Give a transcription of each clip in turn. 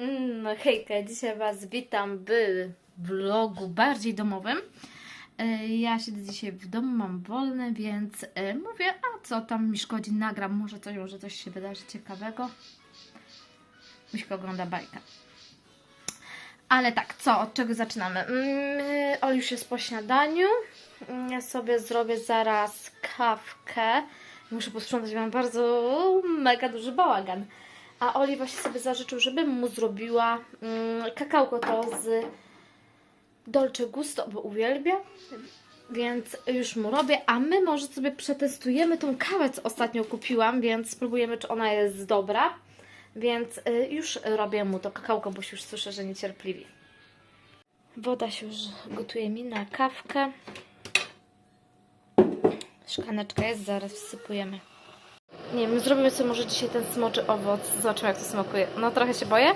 Mm, hejka, dzisiaj Was witam w vlogu bardziej domowym. E, Ja siedzę dzisiaj w domu, mam wolne, więc e, mówię, a co tam mi szkodzi, nagram, może coś, może coś się wydarzy ciekawego. Myśka ogląda bajkę. Ale tak, co, od czego zaczynamy? Mm, Oli już jest po śniadaniu. Mm, Ja sobie zrobię zaraz kawkę. Muszę posprzątać, mam bardzo mega duży bałagan. A Oli właśnie sobie zażyczył, żebym mu zrobiła mm, kakałko to z Dolce Gusto, bo uwielbia. Więc już mu robię, a my może sobie przetestujemy tą kawę, co ostatnio kupiłam, więc spróbujemy, czy ona jest dobra. Więc y, już robię mu to kakałko, bo już słyszę, że niecierpliwi. Woda się już gotuje mi na kawkę. Szklaneczka jest, zaraz wsypujemy. Nie wiem, zrobimy sobie może dzisiaj ten smoczy owoc. Zobaczymy, jak to smakuje. No trochę się boję,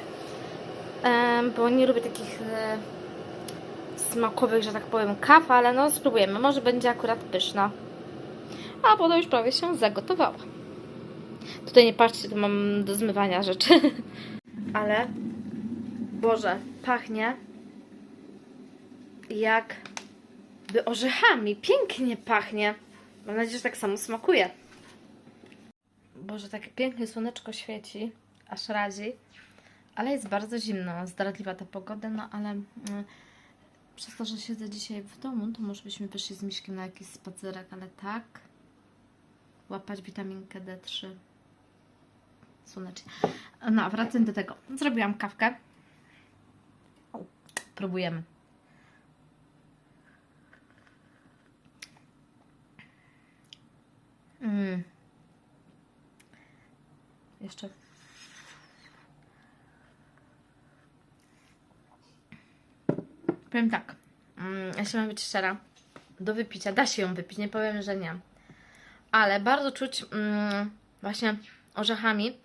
bo nie lubię takich e, smakowych, że tak powiem, kaw, ale no spróbujemy. Może będzie akurat pyszna. A woda już prawie się zagotowała. Tutaj nie patrzcie, tu mam do zmywania rzeczy. ale, Boże, pachnie jak by orzechami. Pięknie pachnie. Mam nadzieję, że tak samo smakuje. Boże, takie pięknie słoneczko świeci, aż razi, ale jest bardzo zimno, zdradliwa ta pogoda, no ale mm, przez to, że siedzę dzisiaj w domu, to może byśmy wyszli z Miśkiem na jakiś spacerek, ale tak, łapać witaminkę D3 słonecznie. No, wracając do tego. Zrobiłam kawkę. Próbujemy. Mm. Jeszcze. Powiem tak. Mm, jeśli mam być szczera, do wypicia da się ją wypić, nie powiem, że nie. Ale bardzo czuć mm, właśnie orzechami.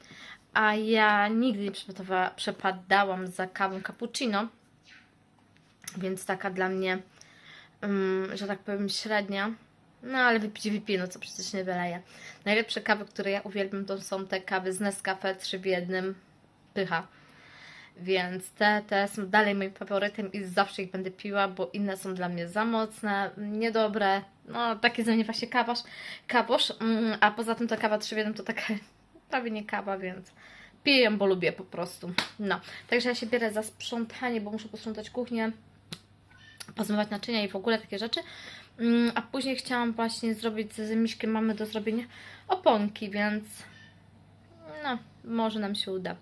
A ja nigdy nie przepadała- przepadałam za kawą cappuccino. Więc taka dla mnie, mm, że tak powiem, średnia. No ale wypić wypiję, no co przecież nie wyleje. Najlepsze kawy, które ja uwielbiam, to są te kawy z Nescafe 3 w jednym. Pycha. Więc te, te są dalej moim faworytem i zawsze ich będę piła, bo inne są dla mnie za mocne, niedobre. No, taki ze mnie właśnie kawasz, kawosz. Mm, a poza tym ta kawa 3 w jednym to taka prawie nie kawa, więc piję ją, bo lubię po prostu. No, także ja się bierę za sprzątanie, bo muszę posprzątać kuchnię, pozmywać naczynia i w ogóle takie rzeczy. Mm, A później chciałam właśnie zrobić z Miśkiem mamy do zrobienia oponki, więc no, może nam się uda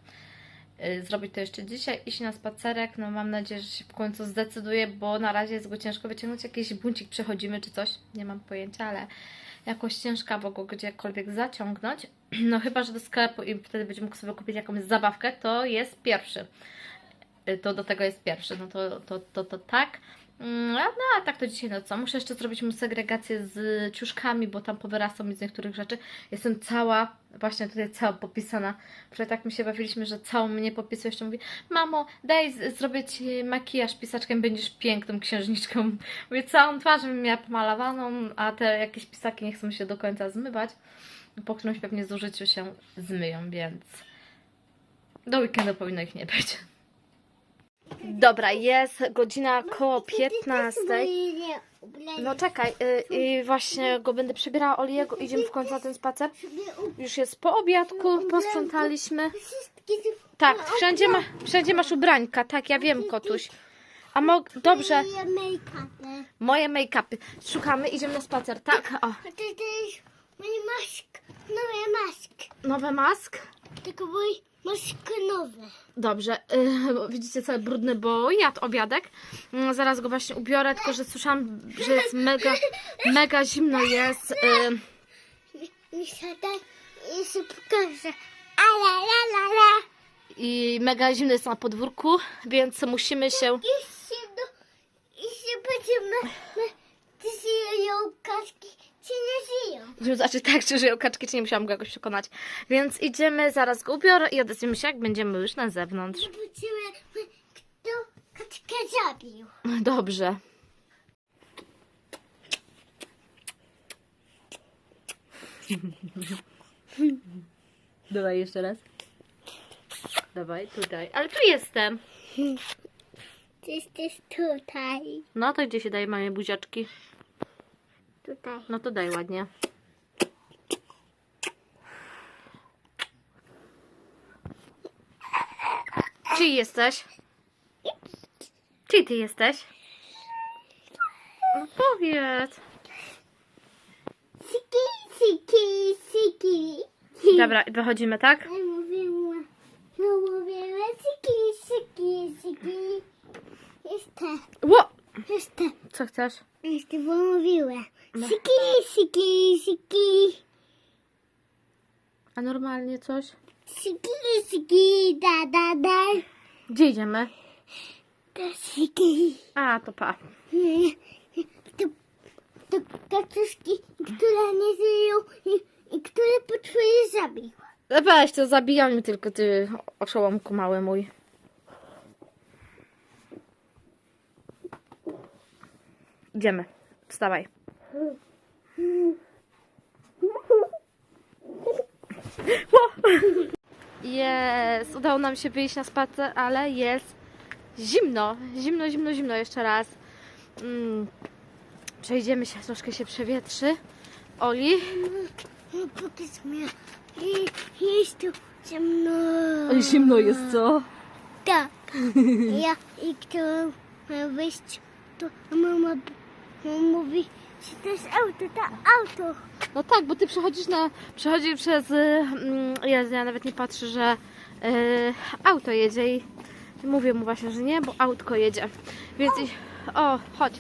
y, zrobić to jeszcze dzisiaj. Iść na spacerek, no mam nadzieję, że się w końcu zdecyduje, bo na razie jest go ciężko wyciągnąć. Jakiś buncik przechodzimy czy coś, nie mam pojęcia, ale jakoś ciężka, bo go gdziekolwiek zaciągnąć. No chyba, że do sklepu i wtedy będzie mógł sobie kupić jakąś zabawkę, to jest pierwszy. Y, To do tego jest pierwszy, no to, to, to, to tak. Mm, No, a tak to dzisiaj no co? Muszę jeszcze zrobić mu segregację z ciuszkami, bo tam powyrastą mi z niektórych rzeczy. Jestem cała, właśnie tutaj cała popisana. Wczoraj tak mi się bawiliśmy, że całą mnie popisuje. Jeszcze mówi, mamo, daj zrobię ci makijaż pisaczkiem, będziesz piękną księżniczką. Mówię, całą twarz bym miała pomalowaną, a te jakieś pisaki nie chcą się do końca zmywać. Po którymś pewnie zużyciu się zmyją, więc do weekendu powinno ich nie być. Dobra, jest godzina koło 15. No czekaj, y, i właśnie go będę przebierała Oliego, idziemy w końcu na ten spacer. Już jest po obiadku, posprzątaliśmy. Tak, wszędzie, ma, wszędzie masz ubrańka, tak, ja wiem, kotuś. A mo dobrze, moje make-upy. Szukamy, idziemy na spacer, tak? O, mój mask, nowy mask. nowy mask. Tylko mój mask nowy. Dobrze, yy, widzicie cały brudny, bo jadł obiadek. Mm, zaraz go właśnie ubiorę, tylko że słyszałam, że jest mega, mega zimno jest. Yy, Mi się tak i się pokaże. Ale la la la. I mega zimno jest na podwórku, więc musimy się... I się do... I się będziemy... my- Czy żyją kaczki, czy nie żyją? Idziemy zobaczyć tak, czy żyją kaczki, czy nie musiałam go jakoś przekonać. Więc idziemy, zaraz go ubiorę i odezwiemy się, jak będziemy już na zewnątrz. Zobaczymy, kto kaczkę zabił. Dobrze. Dawaj jeszcze raz. Dawaj, tutaj. Ale tu jestem. Ty jesteś tutaj. No to gdzie się daje mamie buziaczki? Tutaj. No to daj ładnie. Czyj jesteś? Czyj ty jesteś? No powiedz. Siki, siki, siki. Dobra, wychodzimy, tak? Mówiła, no mówiła, siki, siki, siki. Jestem, Ło! jestem. Co chcesz? Jeszcze bo mówiła. Siki, siki, siki. A normalnie coś? Siki, siki, da, da, da. Gdzie idziemy? To siki. A, to pa. To, to kaczuszki, które nie żyją i, i które potwoje zabiła. E, Weź to, zabijaj mnie tylko ty, oszołomku mały mój. Idziemy. Wstawaj. Jest! Udało nam się wyjść na spacer, ale jest zimno. Zimno, zimno, zimno. Jeszcze raz. Mm. Przejdziemy się, troszkę się przewietrzy. Oli? Pokaż mi. Jest tu ciemno. Zimno jest, co? Tak. Ja i kto ma wyjść, to mama mówi, że to jest auto, to auto. No tak, bo ty przechodzisz na. Przechodzi przez. Mm, ja nawet nie patrzę, że y, auto jedzie i mówię mu właśnie, że nie, bo autko jedzie. Więc. i- O, chodź.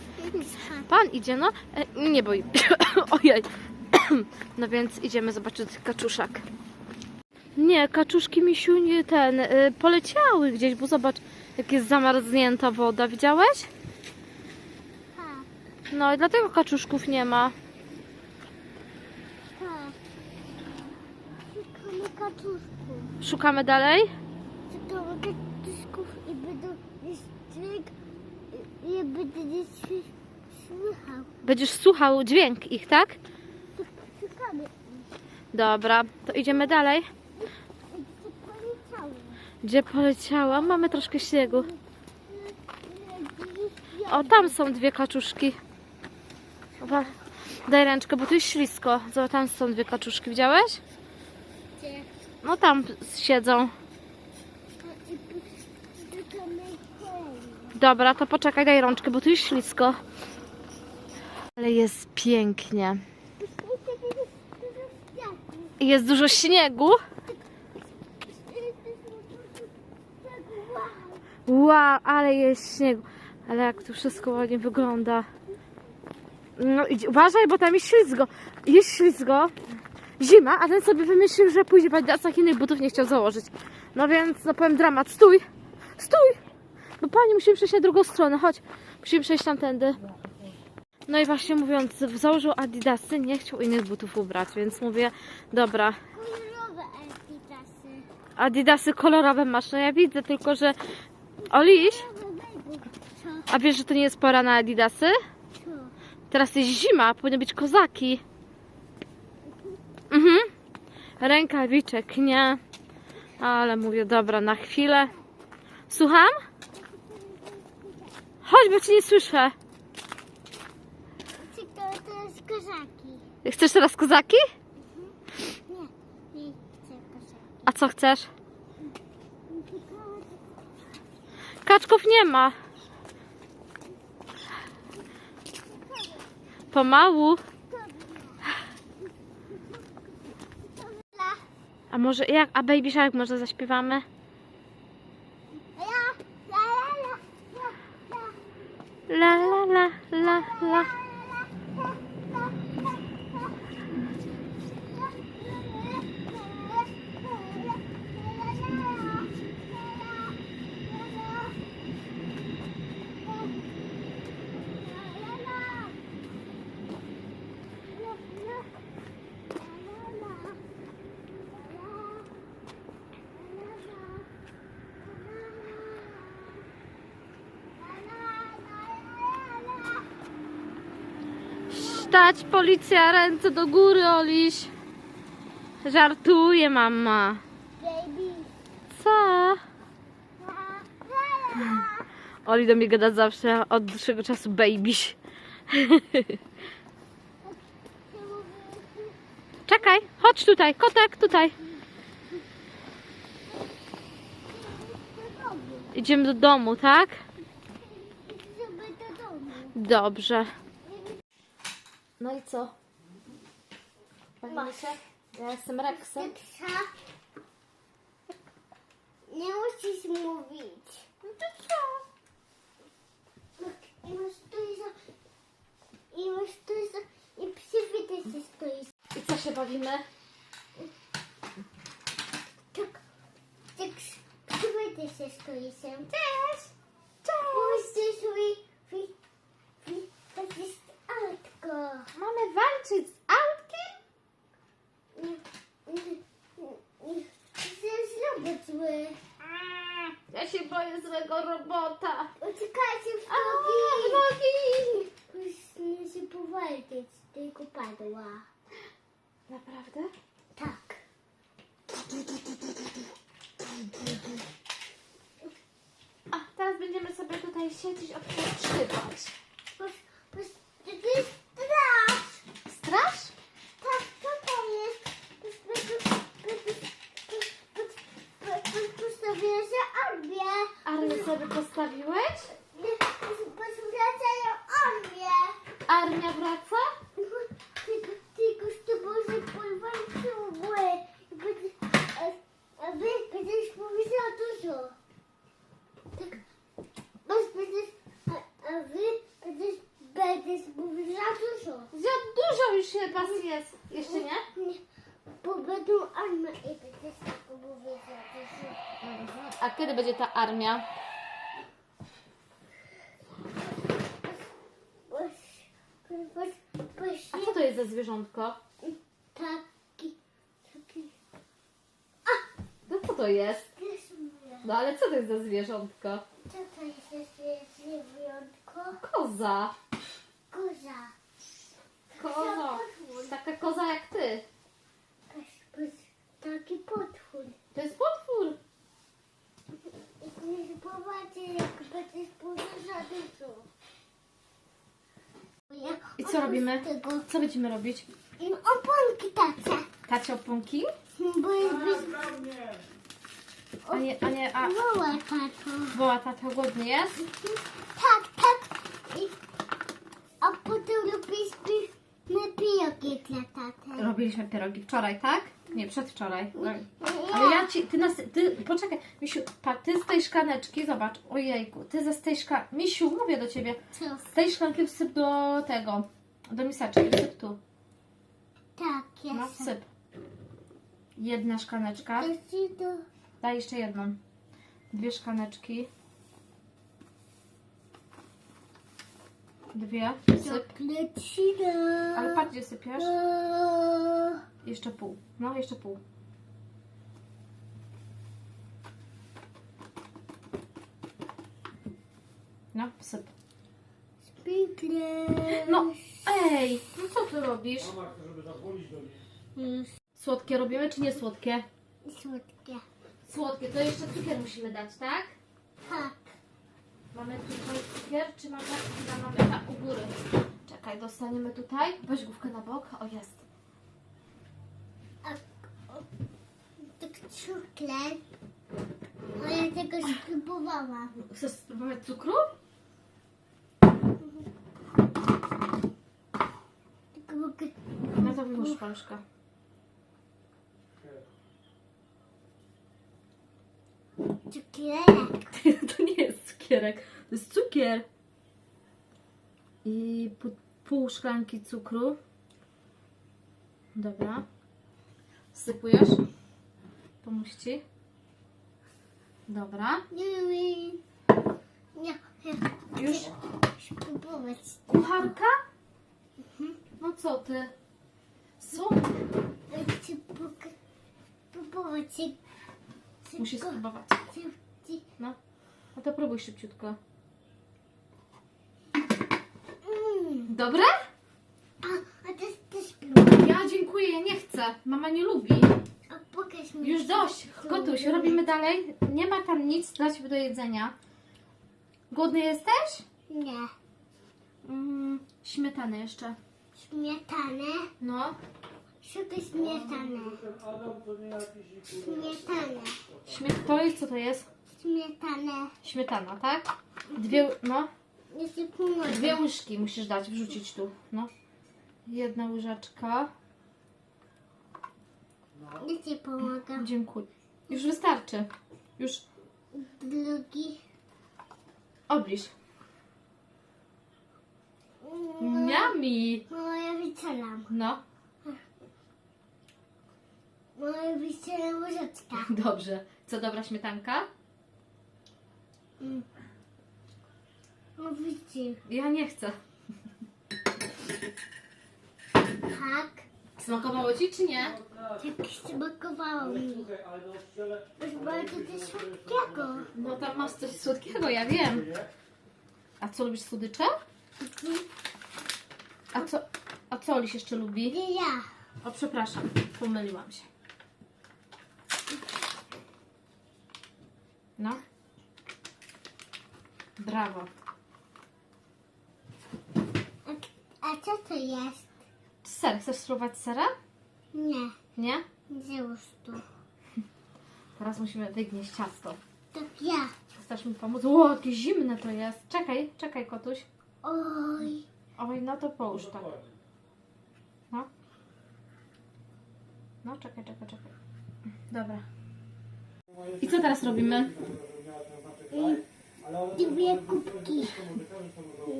Pan idzie, no. E, nie boi. Ojej. No więc idziemy zobaczyć kaczuszak. Nie, kaczuszki misiu nie ten. Y, poleciały gdzieś, bo zobacz, jak jest zamarznięta woda. Widziałeś? No i dlatego kaczuszków nie ma. tak. Szukamy kaczuszków. Szukamy dalej? Szukamy kaczuszków i będą dźwięk, i będę słychał. Będziesz słuchał dźwięk ich, tak? Szukamy. Dobra, to idziemy dalej. Gdzie poleciały? Gdzie poleciała? Mamy troszkę śniegu. O, tam są dwie kaczuszki. Opa. Daj ręczkę, bo tu jest ślisko. Zobacz, tam są dwie kaczuszki, widziałeś? Gdzie? No tam siedzą. Dobra, to poczekaj, daj rączkę, bo tu jest ślisko. Ale jest pięknie. Jest dużo śniegu. Wow, ale jest śniegu. Ale jak tu wszystko ładnie wygląda. No idź, uważaj, bo tam jest ślizgo. Jest ślizgo. Zima, a ten sobie wymyślił, że pójdzie w adidasach innych butów nie chciał założyć. No więc, no powiem dramat. Stój! Stój! No pani, musimy przejść na drugą stronę, chodź. Musimy przejść tamtędy. No i właśnie mówiąc, założył adidasy, nie chciał innych butów ubrać, więc mówię, dobra, Kolorowe Adidasy. adidasy kolorowe masz, no ja widzę, tylko że... Oliś, a wiesz, że to nie jest pora na adidasy? Teraz jest zima, powinny być kozaki. Mhm. Rękawiczek, nie. Ale mówię, dobra, na chwilę. Słucham? Chodź, bo cię nie słyszę. Czy to, to jest kozaki? Chcesz teraz kozaki? Nie, nie chcę kozaki. A co chcesz? Kaczków nie ma. Pomału. A może jak? A Baby Shark może zaśpiewamy? la, la, la, la, la. La Stać policja, ręce do góry, Oliś. Żartuje mama. Baby, Co? Oli do mnie gada zawsze od dłuższego czasu babyś. Czekaj, chodź tutaj, kotek, tutaj. Idziemy do domu, tak? Żeby do domu. Dobrze. No i co? Bawimy się? Ja jestem. Teksa. Nie musisz mówić. No to co? I masz tu i za... I masz tu i za... I przywitać się stoisz. I co się bawimy? Tak. Tak. Przywitać się stoisz. Cześć. Cześć. Puścisz mi... mi... mi... Walczyć z autkiem? Jest robot zły. Ja się boję złego robota. Uciekajcie w A, nogi. nogi! Nie się powalczyć, tylko padła. Naprawdę? Tak. A teraz będziemy sobie tutaj siedzieć, odpoczywać. Pos, pos, to jest straż. Straż? Tak, co to jest? Pos, pos, pos, pos, pos, pos, pos, pos, Postawię się armię. Armię sobie postawiłeś? Wracają armię. Armia wraca? Tylko, z tobą. Będzie- A, a wy będziesz mówić za dużo. Tak. Masz będziesz, a, a wy będziesz, będziesz mówić za dużo. Za dużo już chyba jest. Jeszcze nie? Nie, bo będą armie i będziesz tak mówić za dużo. A kiedy będzie ta armia? Boś, boś, boś, A co to jest za zwierzątko? taki, taki, No co to jest? No ale co to jest za zwierzątko? Co to jest za zwierzątko? Koza. Koza. Koza. Taka koza jak ty. Taki potwór. To jest potwór. Jak nie zobaczy, jak będziesz za dużo. I co robimy? Tego, Co będziemy robić? oponki tace. Tacie oponki? Bo jakbyś A nie, a nie, a woła tato. woła tata głodny jest? Tak, tak. I, a potem robiliśmy pijoki dla taty. Robiliśmy pierogi wczoraj, tak? Nie, przedwczoraj. Nie. Ale ja ci, ty nas, ty, poczekaj, Misiu, pa, ty z tej szklaneczki, zobacz, ojejku, ty ze z tej szklanki, Misiu, mówię do ciebie, z tej szklanki wsyp do tego, do miseczki, wsyp tu, Tak, ja no wsyp. Jedna szklaneczka, daj jeszcze jedną, dwie szklaneczki, dwie, syp, ale patrz gdzie sypiesz, O, jeszcze pół, no jeszcze pół. No, syp. No, ej, no co ty robisz? Już Słodkie robimy, czy nie słodkie? słodkie. Słodkie, to jeszcze cukier musimy dać, tak? Tak. Mamy tutaj cukier, czy mamy, chyba mamy na u góry. Czekaj, dostaniemy tutaj. Weź główkę na bok, o jest. A, o, tak cukler. A ja tego spróbowałam. Chcesz spróbować cukru? Tylko mogę... No to wyłóż szpączkę. Cukierek. to nie jest cukierek, to jest cukier. I pół, szklanki cukru. Dobra. Wsypujesz? Pomóż ci. Dobra. Nie, Już spróbować. kucharka? No co ty? Co? Chcę spróbować. Musisz spróbować. No. No to próbuj szybciutko. Mm. Dobre? A, a też spróbuj. Ja dziękuję, ja nie chcę. Mama nie lubi. A pokaż mi. Już dość. Gotuś, robimy dalej. Nie ma tam nic dla ciebie do jedzenia. Głodny jesteś? Nie. Mm, śmietanę jeszcze. Śmietanę. No. Szukaj śmietanę. Śmietanę. Śmie to jest, co to jest? Śmietanę. Śmietana, tak? Dwie, no. Ja. Dwie łyżki musisz dać, wrzucić tu. No. Jedna łyżeczka. Ja ci pomogę. Dziękuję. Już wystarczy. Już Drugi. obliż. Miami. Moja wycelam. No, Moja wycelam łyżeczka. dobrze. Co, dobra śmietanka? No widzisz. Ja nie chcę. Tak. Smakowało ci, czy nie? Tak smakowało mi. Masz bardzo coś słodkiego. No tam masz coś słodkiego, ja wiem. A co, lubisz słodycze? A co, a co Oliś jeszcze lubi? Nie ja. O, przepraszam, pomyliłam się. No. Brawo. A co to jest? Ser, chcesz spróbować sera? Nie. Nie? Załóż tu. Teraz musimy wygnieść ciasto. Tak ja. Chcesz mi pomóc? Ło, jakie zimne to jest. Czekaj, czekaj, kotuś. Oj. Oj, no to połóż tak. No. No, czekaj, czekaj, czekaj. Dobra. I co teraz robimy? Dwie kubki.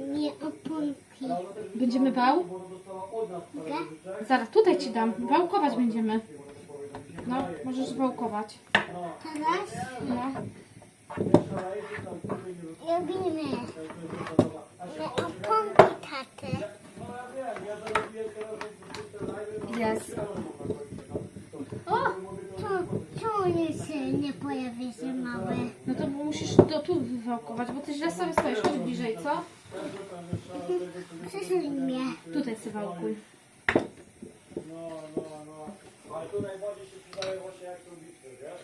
Nie oponki. Będziemy wał? Zaraz, tutaj ci dam. Wałkować będziemy. No, możesz wałkować. Teraz No. robimy. Nie oponki taty. Jest. Co jest nie pojawi się mały? No to musisz to tu wywałkować, bo ty źle sobie stoisz. Chodź bliżej, co? Przyszli mnie. Tutaj sobie wałkuj. No, no, no. Ale tu najbardziej się przydaje właśnie jak tą bitwę, wiesz?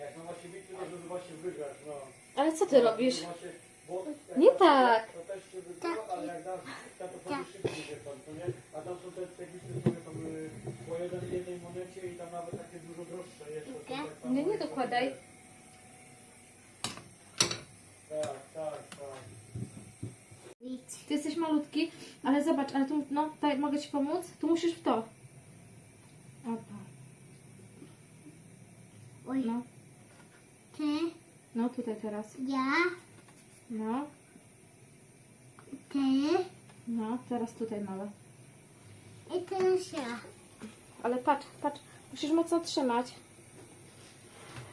Jak no właśnie bitwę, to żeby właśnie wygrać, no. Ale co ty robisz? Właśnie, bo jak Nie tak. to też się wygrywa, ale jak dasz to pewnie szybciej idzie tam, to nie? A tam są te, te bitwy, które tam y, po jeden, jednej monecie i tam nawet takie jak tam- Nie, nie dokładaj. Tak, tak, tak. Ty jesteś malutki, ale zobacz, ale tu, no, tutaj mogę ci pomóc? Tu musisz w to. Opa. Oj. No, Ty, no tutaj teraz. ja, No, ty no, teraz tutaj małe. i teraz ja. Ale patrz, patrz, musisz mocno trzymać.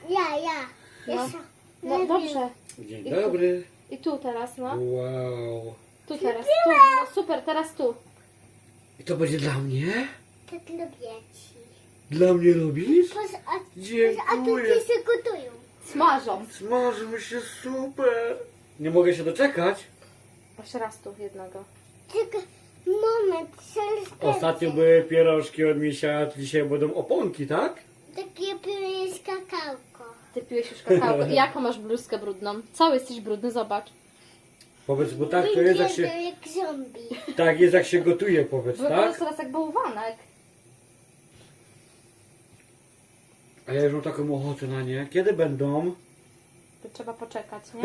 Ja, ja. No. Jeszcze. No dobrze. Dzień I tu. dobry. I tu teraz, no. Wow. Tu teraz, tu. No super, teraz tu. I to będzie dla mnie? Tak lubię ci. Dla mnie lubisz? Poza, a, a tu Dziękuję. ci się gotują. Smażą. Smażymy się super. Nie mogę się doczekać. Jeszcze raz tu jednego. Tylko moment, Ostatnio były pierożki od misia, dzisiaj będą oponki, tak? Takie pióro jest kakałko. Ty piłeś już kakao. Jaką masz bluzkę brudną? Cały jesteś brudny, zobacz. Powiedz, bo tak to jest jak się, Wygląda jak zombie. tak jest jak się gotuje, powiedz, Wyglądasz tak? teraz jak bałwanek. A ja już mam taką ochotę na nie. Kiedy będą? To trzeba poczekać, nie?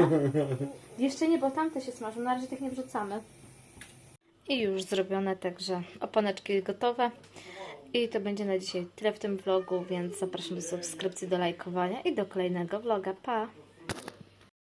Jeszcze nie, bo tamte się smażą. Na razie tych nie wrzucamy. I już zrobione, także oponeczki gotowe. I to będzie na dzisiaj tyle w tym vlogu, więc zapraszam do subskrypcji, do lajkowania i do kolejnego vloga. Pa!